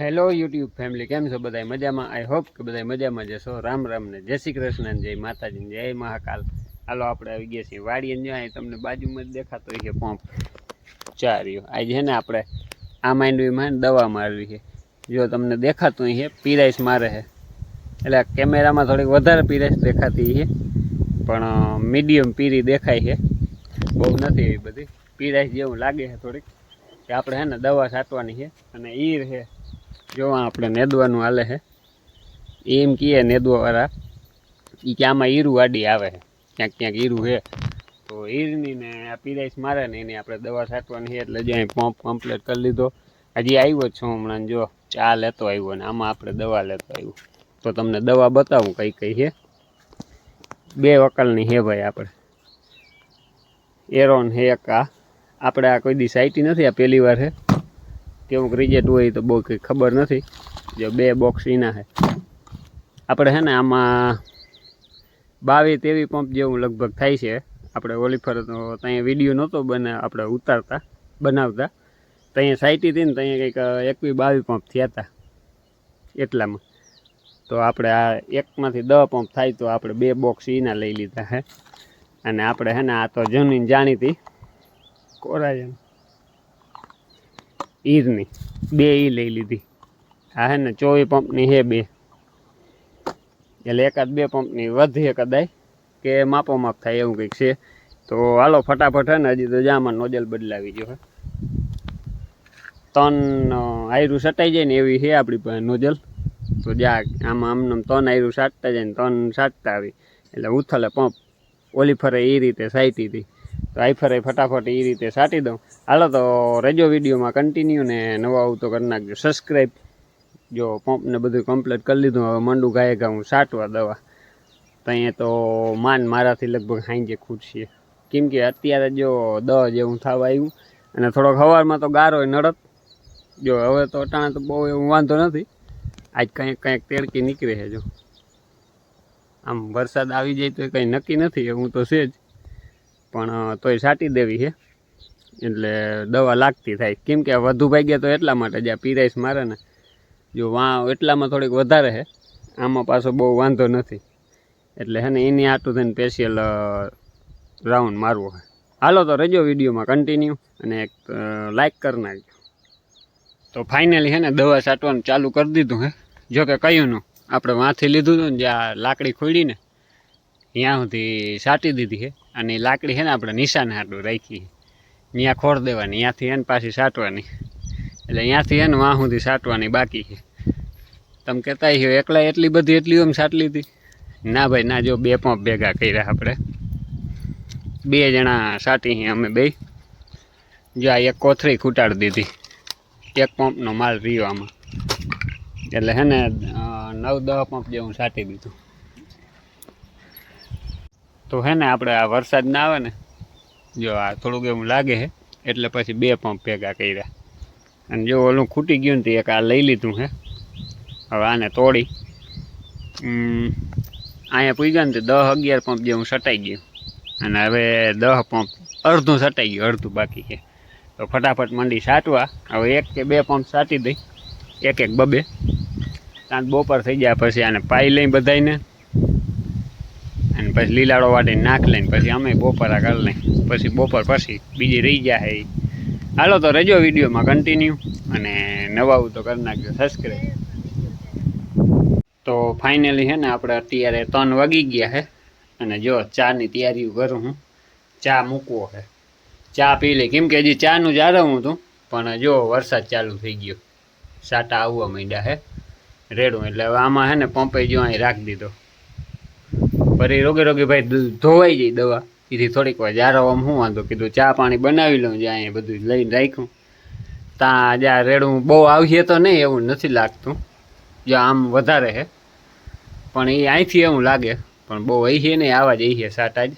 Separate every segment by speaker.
Speaker 1: Hello YouTube family કેમ છો બધા મજામાં? આઈ હોપ કે બધા મજામાં જશો રામ રામ ને જય શ્રી કૃષ્ણ જય માતાજી જય મહાકાલ. હાલો, આપણે આવી ગયા છીએ વાડીએ ને જો અહીં તમને બાજુમાં જ દેખાતો હોય છે પંપ. ચાર્યો. આજે છે ને આપણે, આ માંડવીમાં દવા મારવી છે. જો તમને દેખાતું છે પીરાઈસ મારે છે. એટલે કેમેરામાં થોડીક વધારે પીરાઈસ દેખાતી છે પણ મીડિયમ પીરી દેખાય છે. બહુ નથી એવી બધી. પીરાઈસ જેવું લાગે છે થોડીક. કે આપણે છે ને દવા છાંટવાની છે અને ઈર છે. જો આપણે નેદવાનું હાલે છે એમ કહીએ નેદવાવાળા એ કે આમાં ઈરું આડી આવે છે ક્યાંક ક્યાંક ઈરું છે તો ઈરની ને આ પીરાઈસ મારે ને એની આપણે દવા છાંટવાની છે એટલે જે પંપ કમ્પ્લીટ કરી લીધો. હજી આવ્યો છું હમણાં જો, ચા લેતો આવ્યો ને આમાં આપણે દવા લેતો આવ્યો. તો તમને દવા બતાવું કઈ કઈ છે બે વકલની છે ભાઈ આપણે. એરોન છે એક આ. આપણે આ કોઈ દી સાઈટી નથી, આ પહેલી વાર છે કેવું રિઝલ્ટ હોય તો બહુ કંઈ ખબર નથી. જો બે બોક્સ એના છે. આપણે છે ને આમાં બાવીસ તેવી પંપ જેવું લગભગ થાય છે. આપણે ઓલીફર તો ત્યાં વીડિયો નહોતો બને, આપણે ઉતારતા, બનાવતા. ત્યાં સાઈટી હતી ને ત્યાં કંઈક એકવી બાવીસ પંપ થયા હતા એટલામાં. તો આપણે આ એકમાંથી દ પંપ થાય તો આપણે બે બોક્સ એના લઈ લીધા છે. અને આપણે છે ને આ તો જમીન જાણીતી કોરાજન. ઈરની બે ઈ લઈ લીધી. આ હે ને ચોવીસ પંપની છે બે. એટલે એકાદ બે પંપની, વધી કદાય, કે માપો માપ થાય એવું કંઈક છે. તો હાલો ફટાફટ હે ને હજી તો જામાં નોજલ બદલાવી જો હે. ત્રણ આયરું સટાઈ જાય ને એવી છે આપણી પાસે નોજલ તો જા, આમાં આમને ત્રણ આયરું સાટતા જાય ને ત્રણ સાટતા આવી. એટલે ઉથલે પંપ. ઓલી ફરે એ રીતે સાઈટી હતી તો આઈ ફરે ફટાફટ એ રીતે સાટી દઉં. હાલો તો રેજો વિડીયોમાં કન્ટિન્યુ ને નવા આવું તો કરી નાખજો. સબસ્ક્રાઈબ જો પંપને બધું કમ્પ્લીટ કરી લીધું, હવે મંડું ગાય ગા હું સાટવા દવા. તો અહીંયા તો માન મારાથી લગભગ સાંજે ખૂટશે. કેમ કે અત્યારે જો દહ જેવું થવા આવ્યું, અને થોડોક સવારમાં તો ગારો નડત. જો હવે તો અટાણે તો બહુ એવું વાંધો નથી. આજ કંઈક કંઈક તેડકી નીકળે છે જો. આમ વરસાદ આવી જાય તો કંઈ નક્કી નથી હું તો છે જ. પણ તોય સાટી દેવી છે. એટલે દવા લાગતી થાય. કેમ કે વધુ ભાગ્યા તો એટલા માટે જ્યાં પીરાઈસ મારે ને, જો વા, એટલામાં થોડીક વધારે છે. આમાં પાછો બહુ વાંધો નથી. એટલે હે ને, એની આટું થઈને સ્પેશિયલ રાઉન્ડ મારવો છે. હાલો તો રજો વિડીયોમાં કન્ટિન્યુ અને એક લાઈક કરી નાખજો. તો ફાઇનલી હે ને, દવા છાંટવાનું ચાલુ કરી દીધું હે. જો કે કયું નું? આપણે વાંથી લીધું હતું ને, જ્યાં લાકડી ખોડીને ત્યાં સુધી સાટી દીધી છે અને લાકડી છે ને આપણે નિશાન હાટું રાખી ત્યાં ખોડ દેવાની ત્યાંથી એને પાછી સાટવાની. એટલે ત્યાંથી એને વાં સુધી સાટવાની બાકી છે. તમે કહેતા છો એકલા એટલી બધી એટલી એમ સાટલી હતી ના ભાઈ, ના, જો બે પંપ ભેગા કર્યા આપણે. બે જણા સાટી અમે બે. જો આ એક કોથળી ખૂટાડી દીધી. એક પંપનો માલ રહ્યો આમાં. એટલે હે ને નવ દહ પંપ જેવું સાટી દીધું. તો હે ને આપણે આ વરસાદ ના આવે ને, જો આ થોડુંક એવું લાગે છે એટલે પછી બે પંપ ભેગા કર્યા. અને જો ઓલું ખૂટી ગયું ને તે એક આ લઈ લીધું હે. હવે આને તોડી. અહીંયા પૂગ્યા ને તે દસ અગિયાર પંપ જેવું સટાઈ ગયું. અને હવે દસ પંપ અડધું સટાઈ ગયું, અડધું બાકી છે. તો ફટાફટ મંડી સાટવા. હવે એક કે બે પંપ સાટી દઈ. એક એક બબે. ત્યાં બપોર થઈ ગયા પછી આને પાઈ લઈ બધાયને. અને પછી લીલાડો વાટીને નાખ લઈને પછી અમે બપોરા કરી લઈ પછી બપોર પછી બીજી રહી ગયા હે હાલો તો રજો વિડીયોમાં કન્ટિન્યુ અને નવાવું તો કરી નાખજો સબસ્ક્રાઈબ તો ફાઇનલી છે ને આપણે અત્યારે ત્રણ વાગી ગયા છે. અને જો ચાની તૈયારીઓ કરું હું. ચા મૂકવો છે. ચા પી લઈ કેમ કે હજી ચાનું જ આરવું હતું. પણ જો વરસાદ ચાલુ થઈ ગયો. સાટા આવવા માંડ્યા હે રેડું. એટલે હવે આમાં હે ને પંપે જો અહીં રાખી દીધો. ફરી રોગે રોગે ભાઈ ધોવાઈ જાય દવા. એથી થોડીક વાર જારો, આમ શું વાંધો કીધું, ચા પાણી બનાવી લઉં, જ્યાં અહીંયા બધું લઈને રાખ્યું. ત્યાં જ્યાં રેડું બહુ આવશે તો નહીં, એવું નથી લાગતું. જો આમ વધારે છે. પણ એ અહીંથી એવું લાગે, પણ બહુ અહીં છે નહીં, આવા જ અહીં છે સાટા જ.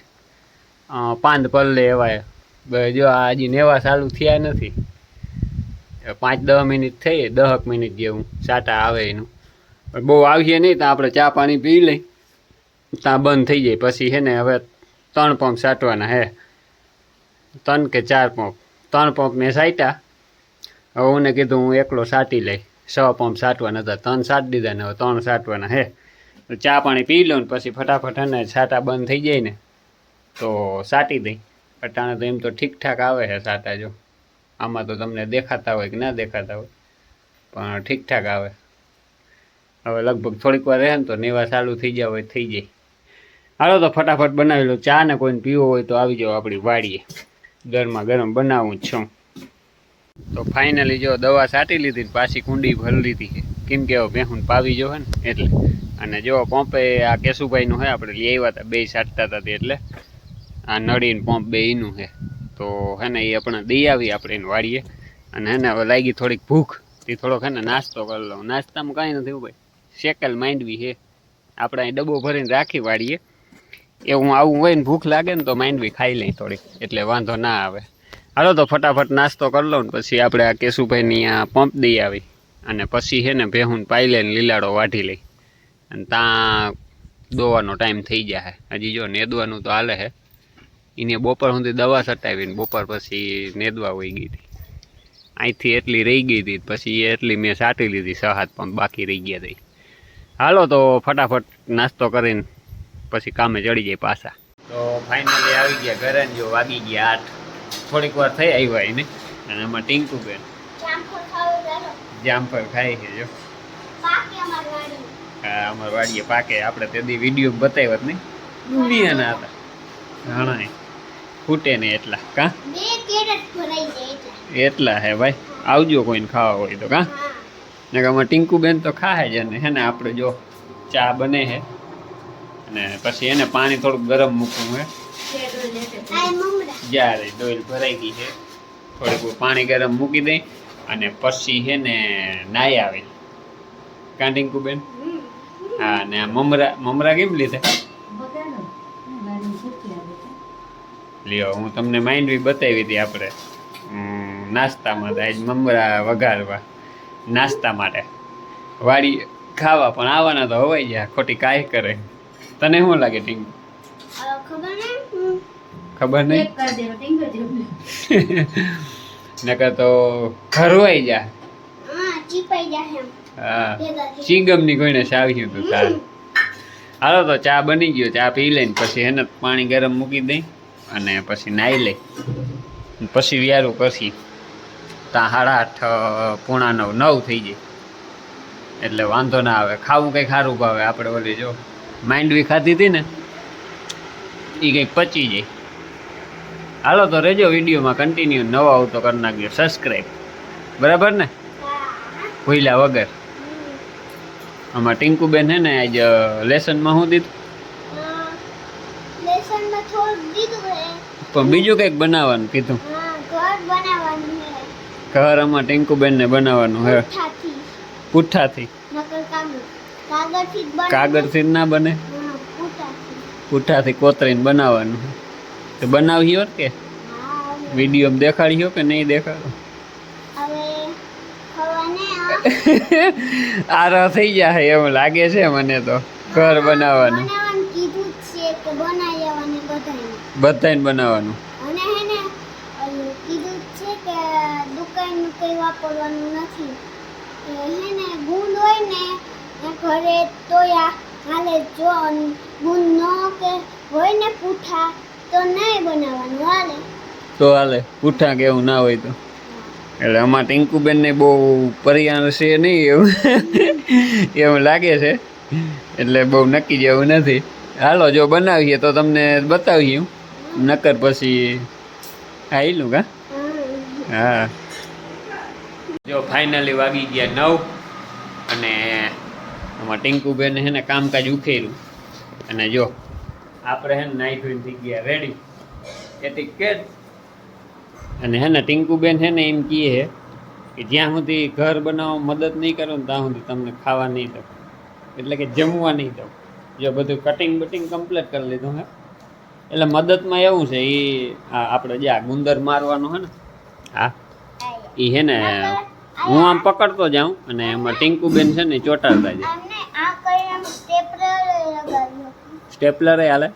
Speaker 1: પાંદ પલ્લે એવા જો આ હજી નેવા ચાલુ થયા નથી. પાંચ દસ મિનિટ થઈ, દહક મિનિટ જેવું સાટા આવે એનું. બહુ આવીએ નહીં, તો આપણે ચા પાણી પી લઈ. ત્યાં બંધ થઈ જાય. પછી છે ને હવે ત્રણ પંપ સાટવાના હે. ત્રણ કે ચાર પંપ ત્રણ પંપ મેં સાટ્યા. હવે હું કીધું હું એકલો સાટી લઈ. છ પંપ સાટવાના હતા. ત્રણ સાટ દીધા ને હવે ત્રણ સાટવાના હે. ચા પાણી પી લો ને પછી ફટાફટ ને સાટા બંધ થઈ જાય ને તો સાટી દઈ. અટાણે તો એમ તો ઠીકઠાક આવે છે સાટા જો. આમાં તો તમને દેખાતા હોય કે ના દેખાતા હોય. પણ ઠીકઠાક આવે. હવે લગભગ થોડીક વાર રહે ને તો નેવા ચાલુ થઈ જાય હોય, થઈ જાય. હાલો તો ફટાફટ બનાવી લો ચા ને કોઈને પીવો હોય તો આવી જાઓ આપણી વાડીએ. ગરમા ગરમ બનાવું જ છું. તો ફાઇનલી જો દવા છાંટી લીધી પાછી કુંડી ભરી લીધી કેમ કે બેહું પાવી જો ને, એટલે. અને જો પંપે આ કેશુભાઈનું છે આપણે લઈ આવ્યા હતા બે છાંટતા હતા એટલે. આ નળીને પંપ બે એનું છે તો હે ને એ આપણે દઈ આવી આપણે એને વાળીએ અને હે ને હવે લાગી થોડીક ભૂખ. તે થોડોક હે ને નાસ્તો કરી લઉં. નાસ્તામાં કાંઈ નથી ભાઈ. શેકલ માંડવી છે આપણે અહીં ડબ્બો ભરીને રાખી વાળીએ એવું આવું હોય ને ભૂખ લાગે ને તો માંડવી ખાઈ લઈ થોડીક, એટલે વાંધો ના આવે. હાલો તો ફટાફટ નાસ્તો કરી લઉં ને પછી આપણે આ કેશુભાઈની આ પંપ દઈ આવી અને પછી છે ને ભેહું પાઈ લઈને લીલાડો વાઢી લઈ. અને ત્યાં દોવાનો ટાઈમ થઈ જાય હજી જો નેદવાનું તો હાલે છે એને બપોર સુધી દવા સટાવીને બપોર પછી નેદવા હોઈ ગઈ હતી. અહીંથી એટલી રહી ગઈ હતી, પછી એટલી મેં સાટી લીધી, સહાત પણ બાકી રહી ગયા હતી હાલો તો ફટાફટ નાસ્તો કરીને પછી કામે ચડી જાય પાછા. તો ફાઇનલી આવી ગયા ઘરે જો વાગી ગયા આઠ. થોડીક વાર થઈ આવ્યા એને અને એમાં ટીંકુ બેન.
Speaker 2: જામફળ
Speaker 1: ખાય છે જો. હા અમાર વાડીએ પાકે. આપણે તે દી વીડિયો બતાવ્યો જ નહીં. દુનિયાના હતા. ઘણા ફૂટે ને એટલા. કા?
Speaker 2: બે કેરેટ ભરાઈ જાય એટલે.
Speaker 1: એટલા હે ભાઈ. આવજો કોઈને ખાવા હોય તો કા?
Speaker 2: ને
Speaker 1: ને અમારે ટીંકુ બેન તો ખાહે જ ને હે ને આપણે જો ચા બને છે અને પછી એને પાણી થોડુંક ગરમ મૂકવું હે. જ્યારે ડોલ ભરાઈ ગઈ છે, થોડીક પાણી ગરમ મૂકી દઈ અને પછી છે ને નાઈ આવે. કાંટીંકુ બેન? હા, ને મમરા મમરા કેમ લીધા? લ્યો, હું તમને માંડવી બતાવી હતી આપણે. નાસ્તામાં આજ મમરા વઘારવા. નાસ્તા માટે. વાડી ખાવા પણ આવવાના તો હોવાય ગયા ખોટી કાંઈ કરે. તને શું લાગે ટીંગ?
Speaker 2: ખબર નહીં?
Speaker 1: નકર તો ઘરવાઈ જા.
Speaker 2: હા તું
Speaker 1: ચીગમની કોઈને સાવ્યું હતું તાર હાલો તો ચા બની ગયો ચા પી લઈને પછી એને પાણી ગરમ મૂકી દઈ અને પછી નાહી લઈ. પછી વ્યારું પછી ત્યાં સાડા આઠ પોણા નવ નવ થઈ જાય એટલે વાંધો ના આવે. ખાવું કંઈ સારું ભાવે આપણે ઓલી જો. માંડવી ખાધી હતી ને એ કંઈક પચી જાય. હાલો તો રેજો વિડીયોમાં કન્ટિન્યુ નવો આવતો કરી નાખજો સબસ્ક્રાઈબ બરાબર ને? ભૂલ્યા વગર. આમાં ટીંકુબેન હે ને આજ લેસનમાં શું દીધું? પણ બીજું કંઈક બનાવવાનું કીધું.
Speaker 2: ઘર બનાવવાનું હે.
Speaker 1: ને બનાવવાનું હે.
Speaker 2: પુઠ્ઠાથી. કાગળથી જ
Speaker 1: ના બને?
Speaker 2: હા પુઠ્ઠાથી
Speaker 1: કોતરીને બનાવવાનું. તો બનાવ્યો કે?
Speaker 2: વીડિયો
Speaker 1: દેખાડી દેખાડ્યો કે નહીં દેખાડો? આરો થઈ જાય એમ લાગે છે મને તો ઘર બનાવવાનું.
Speaker 2: બનાવી બધાને
Speaker 1: બનાવવાનું.
Speaker 2: હે વાપરવાનું નથી. હે ને ગુંદ હોય ને ઘરે તોય હાલે જો અન ન કે હોય ને પૂઠા તો નહીં બનાવવાનું હાલે.
Speaker 1: તો હાલે પૂઠા કે એવું ના હોય તો. એટલે આમાં ટીંકુબેનને બહુ પરિયાણ છે નહીં એવું. એવું લાગે છે. એટલે બહુ નક્કી જેવું નથી. હાલો જો બનાવીએ તો તમને બતાવીએ નકર પછી આવેલું કા? હા. જો ફાઇનલી વાગી ગયા નવ અને આમાં ટીંકુબેન છે ને કામકાજ ઉખેર્યું. અને જો આપણે હે ને નાઈ ધોઈને થઈ ગયા રેડી એથી કે અને હે ને ટીંકુબેન છે ને એમ કહે છે કે જ્યાં સુધી ઘર બનાવવા મદદ નહીં કરો ને ત્યાં સુધી તમને ખાવા નહીં દઉં. એટલે કે જમવા નહીં દઉં. જો બધું કટિંગ બટિંગ કમ્પ્લીટ કરી લીધું હે. એટલે મદદમાં એવું છે એ આપણે જે આ ગુંદર મારવાનું હે ને હા એ હે ને હું આમ પકડતો જાઉં અને એમાં ટીંકુબેન છે ને ચોટાડતા જાય.
Speaker 2: સ્ટેપલર
Speaker 1: હાલે?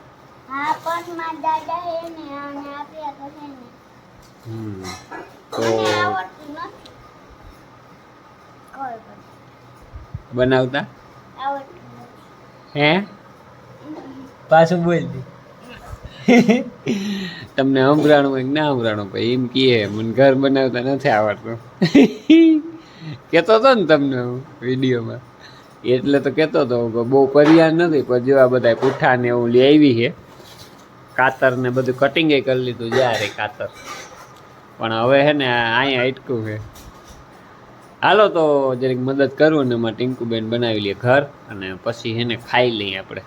Speaker 2: તો
Speaker 1: બનાવતા? હે? પાછું બોલ દે. તમને સંભળાણું હોય ના સંભળાણું ભાઈ એમ કહે, મને ઘર બનાવતા નથી આવડતું. કહેતો હતો ને તમને વિડીયોમાં. એટલે તો કહેતો હતો કે બહુ પરિયાર નથી, પણ જો આ બધા પૂઠા ને એવું લઈ આવી છે, કાતર ને બધું કટિંગે કરી લીધું જ્યારે કાતર. પણ હવે હે ને અહીંયા અટકું છે. હાલો તો જરીક મદદ કરું ને એમાં ટિંકુબેન બનાવી લઈએ ઘર અને પછી એને ખાઈ લઈએ આપણે.